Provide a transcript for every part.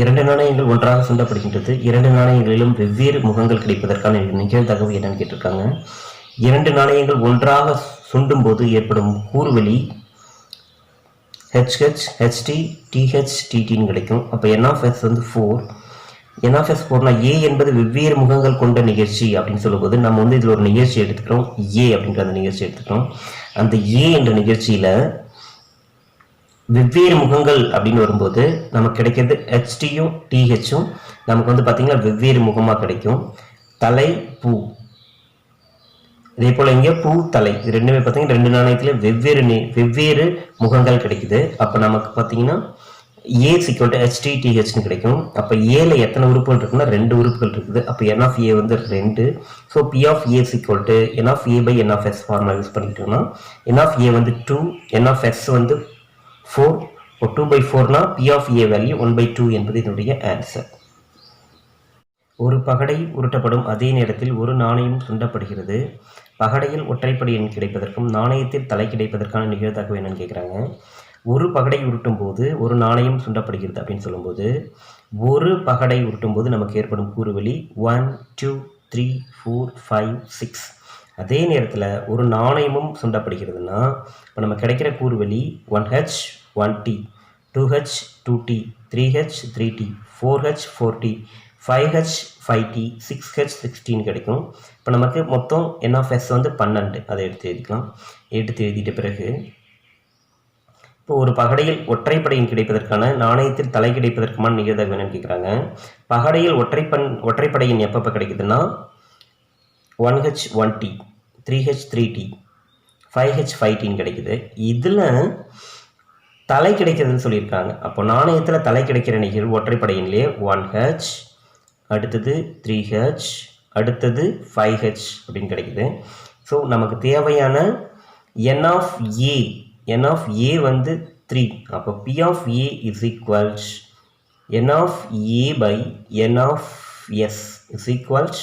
இரண்டு நாணயங்கள் ஒன்றாக சுண்டப்படுகின்றது. இரண்டு நாணயங்களிலும் வெவ்வேறு முகங்கள் கிடைப்பதற்கான நிகழ்தகவு என்னன்னு கேட்டிருக்காங்க. இரண்டு நாணயங்கள் ஒன்றாக சுண்டும் போது ஏற்படும் கூறுவெளி ஹெச்ஹெச் ஹெச்டி டிஹெச் டிடின்னு கிடைக்கும். அப்போ என்ஆஃப்எஸ் வந்து ஃபோர் என்ஆஃப்எஸ் ஃபோர்னா ஏ என்பது வெவ்வேறு முகங்கள் கொண்ட நிகழ்ச்சி அப்படின்னு சொல்லும்போது நம்ம வந்து இதில் ஒரு நிகழ்ச்சி எடுத்துக்கிறோம். ஏ அப்படின்ற அந்த நிகழ்ச்சி எடுத்துக்கிறோம். அந்த ஏ என்ற நிகழ்ச்சியில் வெவ்வேறு முகங்கள் அப்படின்னு வரும்போது நமக்கு கிடைக்கிறது ஹெச்டியும் டிஹெச்சும் நமக்கு வந்து பார்த்தீங்கன்னா வெவ்வேறு முகமாக கிடைக்கும். தலை பூ. இதே போல் இங்கே பூ தலை. இது ரெண்டுமே பார்த்தீங்கன்னா ரெண்டு நாணயத்தில் வெவ்வேறு நி- வெவ்வேறு முகங்கள் கிடைக்குது. அப்போ நமக்கு பார்த்தீங்கன்னா ஏ சிக்வல் டு ஹெச்டி டிஹெச்னு கிடைக்கும். அப்போ ஏல எத்தனை உறுப்புகள் இருக்குன்னா ரெண்டு உறுப்புகள் இருக்குது. அப்போ என் ஆஃப் ஏ வந்து ரெண்டு. So P of A equal to n of A by n of S formula use பண்ணிக்கிட்டோம்னா n of A வந்து டூ என் ஆஃப் எஸ் வந்து ஃபோர் இப்போ two by ஃபோர்னா P of A value one by two என்பது இதனுடைய answer ஒரு பகடை உருட்டப்படும் அதே நேரத்தில் ஒரு நாணயம் சுண்டப்படுகிறது பகடையில் ஒற்றைப்படை எண் கிடைப்பதற்கும் நாணயத்தில் தலை கிடைப்பதற்கான நிகழ்தகவு என்னன்னு கேட்குறாங்க ஒரு பகடை உருட்டும் போது ஒரு நாணயம் சுண்டப்படுகிறது அப்படின்னு சொல்லும்போது ஒரு பகடை உருட்டும் போது நமக்கு ஏற்படும் கூறுவெளி one two three four five six அதே நேரத்தில் ஒரு நாணயமும் சுண்டப்படுகிறதுனா இப்போ நம்ம கிடைக்கிற கூறுவெளி one H one T two H two T three H three T four H four T five H five T six H sixteen கிடைக்கும். இப்போ நமக்கு மொத்தம் என் ஆஃப் எஸ் வந்து பன்னெண்டு. அதை எடுத்து எழுதிக்கலாம். எடுத்து எழுதிட்ட பிறகு இப்போ ஒரு பகடையில் ஒற்றைப்படையின் கிடைப்பதற்கான நாணயத்தில் தலை கிடைப்பதற்குமான நிகழ்தகவு என்னன்னு கேட்குறாங்க பகடையில் ஒற்றைப்பன் ஒற்றைப்படையின் எப்பப்போ கிடைக்குதுன்னா one H one T three H three T five H five டின்னு கிடைக்குது. இதில் தலை கிடைக்கிறதுன்னு சொல்லியிருக்காங்க. அப்போ நாணயத்தில் தலை கிடைக்கிற நிகழ்வு ஒற்றைப்படையின்லேயே? ஒன் ஹெச் அடுத்தது த்ரீ ஹெச் அடுத்தது ஃபைவ் ஹெச் அப்படின்னு கிடைக்குது. ஸோ நமக்கு தேவையான என் of A N of A வந்து த்ரீ அப்போ P of A is equals n of A by n of S is equals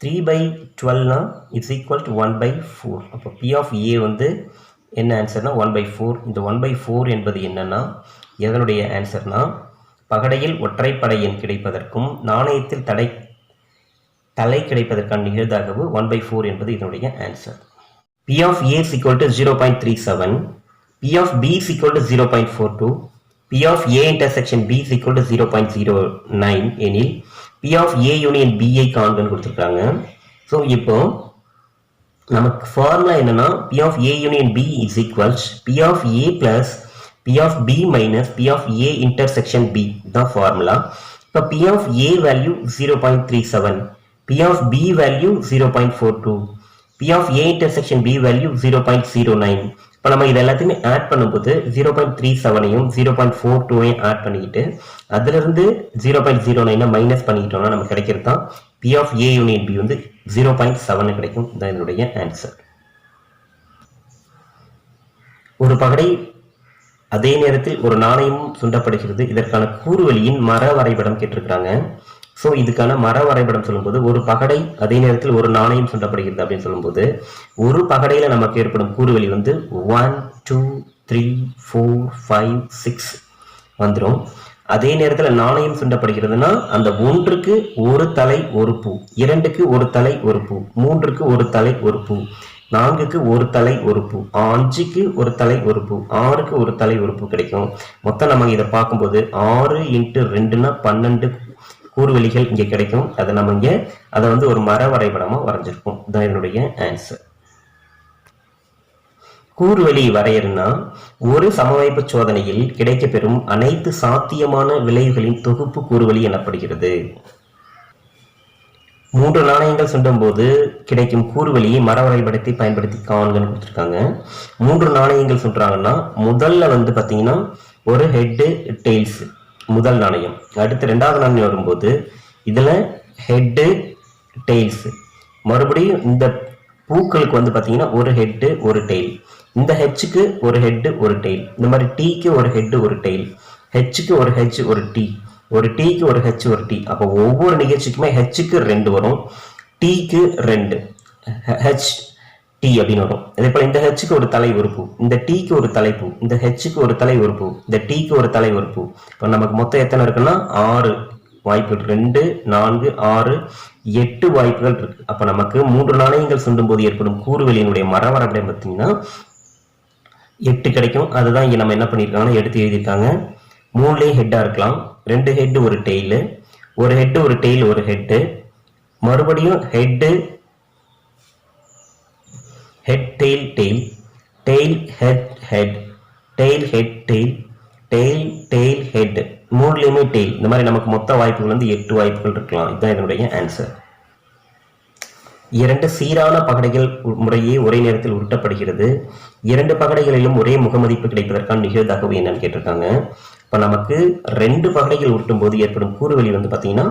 three by டுவெல்னா it's equal to one by four அப்போ P of A வந்து என்ன ஆன்சர்னா one by four இந்த one by four என்பது என்னன்னா எதனுடைய ஆன்சர்னா பகடையில் ஒற்றைப்படை எண் கிடைப்பதற்கும் நாணயத்தில் தடை தலை கிடைப்பதற்கான நிகழ்தாகவு ஒன் பை ஃபோர் என்பது இதனுடைய answer P of A equal to zero point three seven P of B equal to zero point four two P of A intersection B equal to zero point zero nine எனில் P of A union B காண்கன்னு கொடுத்துருக்காங்க. So இப்போ நமக்கு formula என்னன்னா P of A union B is equals P of A plus P of B minus P of A intersection B தான் formula இப்போ P of A value zero point three seven P of B value zero point four two P of A intersection B value zero point zero nine இப்போ நம்ம இது எல்லாத்தையுமே add பண்ணும்போது zero point three செவனையும் zero point four டூவையும் add பண்ணிக்கிட்டு அதுலேருந்து zero point zero நைனை மைனஸ் பண்ணிக்கிட்டோம்னா நமக்கு கிடைக்கிறது தான் P of A union B வந்து ஜீரோ பாயிண்ட் செவன் கிடைக்கும். தான் என்னுடைய ஆன்சர் ஒரு பகடை அதே நேரத்தில் ஒரு நாணயமும் சுண்டப்படுகிறது. இதற்கான கூறுவலியின் மர வரைபடம் கேட்டிருக்கிறாங்க. ஸோ இதுக்கான மர வரைபடம் சொல்லும்போது ஒரு பகடை அதே நேரத்தில் ஒரு நாணயம் சுண்டப்படுகிறது அப்படின்னு சொல்லும்போது ஒரு பகடையில் நமக்கு ஏற்படும் கூறுவெளி வந்து one two three four five six வந்துடும் அதே நேரத்தில் நாணயம் சுண்டப்படுகிறதுனா அந்த ஒன்றுக்கு ஒரு தலை ஒரு பூ இரண்டுக்கு ஒரு தலை ஒரு பூ மூன்றுக்கு ஒரு தலை ஒரு பூ நான்குக்கு ஒரு தலை ஒரு பூ அஞ்சுக்கு ஒரு தலை ஒரு பூ ஆறுக்கு ஒரு தலை ஒரு பூ கிடைக்கும். மொத்தம் நம்ம இதை பார்க்கும்போது ஆறு இன்ட்டு ரெண்டுனா பன்னெண்டு கூறுவெளிகள் இங்கே கிடைக்கும். அதை நம்ம இங்கே அதை வந்து ஒரு மர வரைபடமாக வரைஞ்சிருக்கோம் இதான் என்னுடைய ஆன்சர் கூறுவெளி வரையறுனா ஒரு சமவாய்ப்பு சோதனையில் கிடைக்கப்பெறும் அனைத்து சாத்தியமான விளைவுகளின் தொகுப்பு கூறுவெளி எனப்படுகிறது. மூன்று நாணயங்கள் சுண்டும் போது கிடைக்கும் கூறுவெளியை மர வரைபடத்தை பயன்படுத்தி காண்கன்னு கொடுத்துருக்காங்க. மூன்று நாணயங்கள் சுண்டுறாங்கன்னா முதல்ல வந்து பார்த்தீங்கன்னா ஒரு ஹெட்டு டெய்ல்ஸ் முதல் நாணயம். அடுத்து ரெண்டாவது நாணயம் வரும்போது இதில் ஹெட்டு டெய்ல்ஸ் மறுபடியும் இந்த பூக்களுக்கு வந்து பார்த்தீங்கன்னா ஒரு ஹெட்டு ஒரு டெய்ல் இந்த ஹெச்சுக்கு ஒரு ஹெட்டு ஒரு டெய்ல் இந்த மாதிரி டீக்கு ஒரு ஹெட்டு ஒரு டெய்ல் ஹெச்சுக்கு ஒரு ஹெச் ஒரு டி ஒரு டீக்கு ஒரு ஹெச் ஒரு டி அப்போ ஒவ்வொரு நிகழ்ச்சிக்குமே ஹெச்சுக்கு ரெண்டு வரும். டீக்கு ரெண்டு. ஹெச் டி அப்படின்னு வரும். அதே போல இந்த ஹெச்சுக்கு ஒரு தலை உறுப்பு இந்த டீக்கு ஒரு தலைப்பு இந்த ஹெச்சுக்கு ஒரு தலை உறுப்பு இந்த டீக்கு ஒரு தலை உறுப்பு இப்போ நமக்கு மொத்தம் எத்தனை இருக்குன்னா? ஆறு வாய்ப்புகள். ரெண்டு நான்கு ஆறு எட்டு வாய்ப்புகள் இருக்கு. அப்ப நமக்கு மூன்று நாணயங்கள் சுண்டும் போது ஏற்படும் கூறுகளினுடைய மரவரப்படை பார்த்தீங்கன்னா எட்டு கிடைக்கும். அதுதான் இங்க நம்ம என்ன பண்ணியிருக்காங்கன்னா எடுத்து எழுதியிருக்காங்க. மூணுலேயும் ஹெட்டாக இருக்கலாம். ரெண்டு ஹெட் ஒரு டெய்லு ஒரு ஹெட் ஒரு டெய்ல் ஒரு ஹெட்டு மறுபடியும் head head tail tail tail head head tail head tail tail tail head மூணுலேயுமே tail இந்த மாதிரி நமக்கு மொத்த வாய்ப்புகள் வந்து எட்டு வாய்ப்புகள் இருக்கலாம். இதுதான் இதனுடைய ஆன்சர் இரண்டு சீரான பகடைகள் முறையே ஒரே நேரத்தில் உருட்டப்படுகிறது. இரண்டு பகடைகளிலும் ஒரே முகமதிப்பு கிடைப்பதற்கான நிகழ்தகவு என்னன்னு கேட்டிருக்காங்க. இப்போ நமக்கு ரெண்டு பகடைகள் உருட்டும் போது ஏற்படும் கூறுவெளி வந்து பார்த்தீங்கன்னா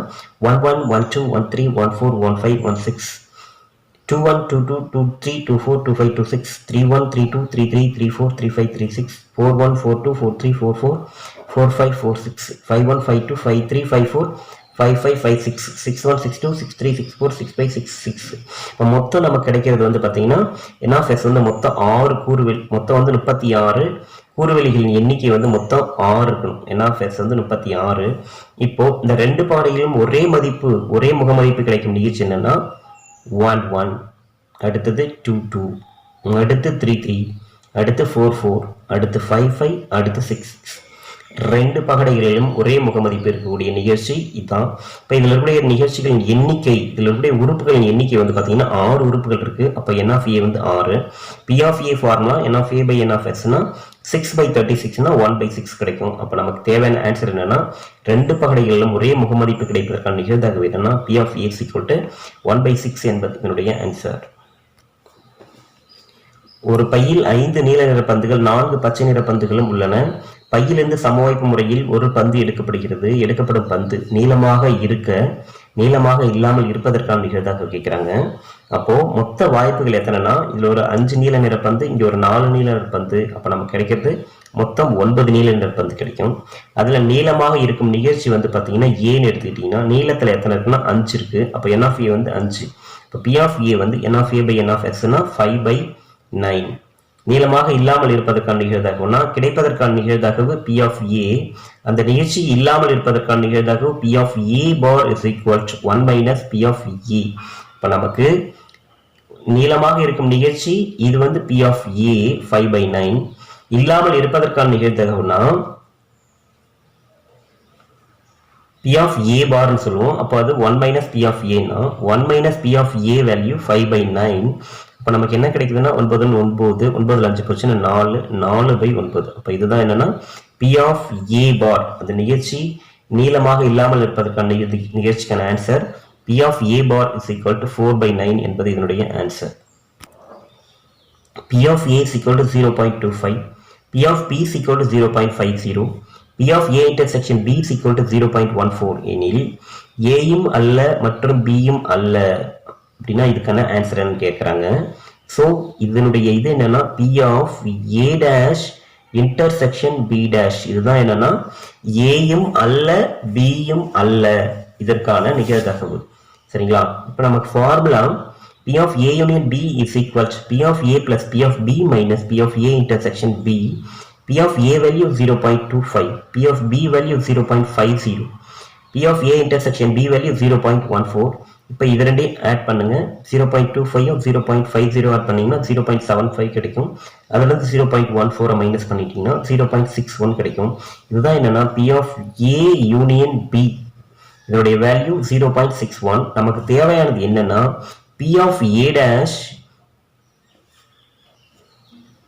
one one one two one three one four one five one six two one two two two three two four two five two six three one three two three three three four three five three six four one four two four three four four four five four six five one five two five three five four five five five six six one six two six three six four six five six six இப்போ மொத்தம் நமக்கு கிடைக்கிறது வந்து பார்த்தீங்கன்னா n of S வந்து மொத்தம் ஆறு கூறுவெளி மொத்தம் வந்து முப்பத்தி ஆறு கூறுவெளிகளின் எண்ணிக்கை வந்து மொத்தம் ஆறு இருக்கணும். என்ஆஃப்எஸ் வந்து முப்பத்தி ஆறு. இப்போ இந்த ரெண்டு பாடையிலும் ஒரே மதிப்பு ஒரே முகமதிப்பு கிடைக்கும் நிகழ்ச்சி என்னன்னா ஒன் ஒன் அடுத்தது டூ டூ அடுத்து த்ரீ த்ரீ அடுத்து ஃபோர் ஃபோர் அடுத்து ஃபைவ் ஃபைவ் அடுத்து சிக்ஸ் சிக்ஸ் ரெண்டு பகடைகளிலும் ஒரே முகமதிப்பு இருக்கக்கூடிய நிகழ்ச்சி இதுதான். இப்போ இதில் இருக்கக்கூடிய நிகழ்ச்சிகளின் எண்ணிக்கை இதில் இருக்கக்கூடிய உறுப்புகளின் எண்ணிக்கை வந்து பார்த்தீங்கன்னா ஆறு உறுப்புகள் இருக்கு. அப்போ என் ஆஃப் ஏ வந்து ஆறு. P of A formula N of A by N of எஸ்னா six by thirty சிக்ஸ்னா ஒன் பை சிக்ஸ் கிடைக்கும். அப்போ நமக்கு தேவையான ஆன்சர் என்னன்னா ரெண்டு பகடைகளிலும் ஒரே முகமதிப்பு கிடைப்பதற்கான நிகழ்தாக என்னன்னா P of A one by six என்பது என்னுடைய ஆன்சர் ஒரு பையில் ஐந்து நீல நிற பந்துகள் நான்கு பச்சை நிற பந்துகளும் உள்ளன. பையிலிருந்து சமவாய்ப்பு முறையில் ஒரு பந்து எடுக்கப்படுகிறது. எடுக்கப்படும் பந்து நீளமாக இருக்க நீளமாக இல்லாமல் இருப்பதற்கான நிகழ்தாக கேட்குறாங்க அப்போ மொத்த வாய்ப்புகள் எத்தனைனா இதுல ஒரு அஞ்சு நீல நிற பந்து இங்க ஒரு நாலு நீல நிற பந்து அப்ப நமக்கு கிடைக்கிறது மொத்தம் ஒன்பது நீல நிற பந்து கிடைக்கும். அதுல நீளமாக இருக்கும் நிகழ்ச்சி வந்து பாத்தீங்கன்னா ஏன்னு எடுத்துக்கிட்டீங்கன்னா நீளத்துல எத்தனை இருக்குன்னா அஞ்சு இருக்கு. அப்ப என் ஆஃப் ஏ வந்து அஞ்சு. இப்போ பி ஆஃப் ஏ வந்து N of A by N of எஸ்னா five by nine நீளமாக இல்லாமல் இருப்பதற்கான நிகழ்தகவுனா கிடைப்பதற்கான நிகழ்தகவு பி ஆஃப் ஏ அந்த நிகழ்ச்சி இல்லாமல் இருப்பதற்கான நிகழ்தகவு P of A bar is equal to one minus P of A இப்போ நமக்கு நீளமாக இருக்கும் நிகழ்ச்சி இது வந்து P of A five by nine இல்லாமல் இருப்பதற்கான நிகழ்தகவுனா பி ஆஃப் ஏ பார்னு சொல்லுவோம். அப்போ அது ஒன் மைனஸ் பி ஆஃப் ஏன்னா one minus P of A value five by nine இப்போ நமக்கு என்ன கிடைக்குதுன்னா ஒன்பதுன்னு ஒன்பது ஒன்பதுல அஞ்சு போச்சுன்னா நாலு நாலு பை ஒன்பது. அப்போ இதுதான் என்னன்னா பி ஆஃப் ஏ பார் அந்த நிகழ்ச்சி நீளமாக இல்லாமல் இருப்பதற்கான நிகழ்ச்சிக்கான answer P of A bar is equal to four by nine என்பது இதனுடைய ஆன்சர் பி ஆஃப் ஏ சிக்யோல்டு P of A is P to 0.25, P of B is equal to 0.50, P of A intersection B is equal to 0.14 எனில் ஏயும் அல்ல மற்றும் பியும் யும் அல்ல. அப்படின்னா இதுக்கான ஆன்சர் என்னன்னு கேட்குறாங்க ஸோ இதனுடைய இது என்னன்னா P of A dash intersection B dash இதுதான் என்னன்னா ஏயும் அல்ல பியும் அல்ல இதற்கான நிகழ்தகவு சரிங்களா இப்போ நமக்கு formula P of A union B is equals P of A plus P of B minus P of A intersection B P of A value zero point two five P of B value zero point five zero P of A intersection B value zero point one four இப்போ இது ரெண்டையும் add பண்ணுங்க. Zero point two five zero point five zero add பண்ணீங்கன்னா zero point seven five கிடைக்கும். அதுலேருந்து zero point one ஃபோரை minus பண்ணிட்டீங்கன்னா zero point six one கிடைக்கும். இதுதான் என்னன்னா P of A union B இதனுடைய value zero point six one நமக்கு தேவையானது என்னன்னா P of A dash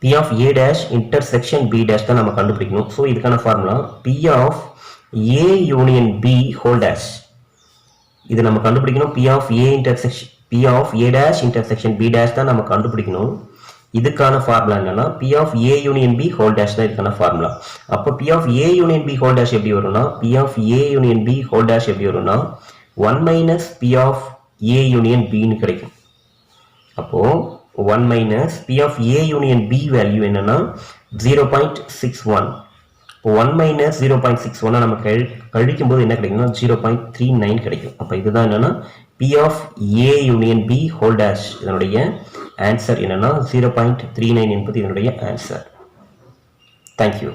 P of A dash intersection B dash தான் நம்ம கண்டுபிடிக்கணும். ஸோ இதுக்கான formula P of A union B whole dash இது நம்ம கண்டுபிடிக்கணும். P of A intersection B of A dash intersection B dash தான் நம்ம கண்டுபிடிக்கணும். இதுக்கான ஃபார்முலா என்னன்னா P of A union B whole dash தான் இதுக்கான ஃபார்முலா அப்போ P of A union B whole dash எப்படி வரும்னா P of A union B whole dash எப்படி வரும்னா one minus P of A union பின்னு கிடைக்கும். அப்போ one minus P of A union B value என்னன்னா ஜீரோ பாயிண்ட் சிக்ஸ் ஒன் இப்போ one minus zero point six ஒன்னை நம்ம கழி கழிக்கும் போது என்ன கிடைக்கும்னா ஜீரோ பாயிண்ட் த்ரீ நைன் கிடைக்கும். அப்போ இதுதான் என்னன்னா P of A union B whole dash இதனுடைய ஆன்சர் என்னன்னா ஜீரோ பாயிண்ட் த்ரீ நைன் என்பது இதனுடைய ஆன்சர் தேங்க்யூ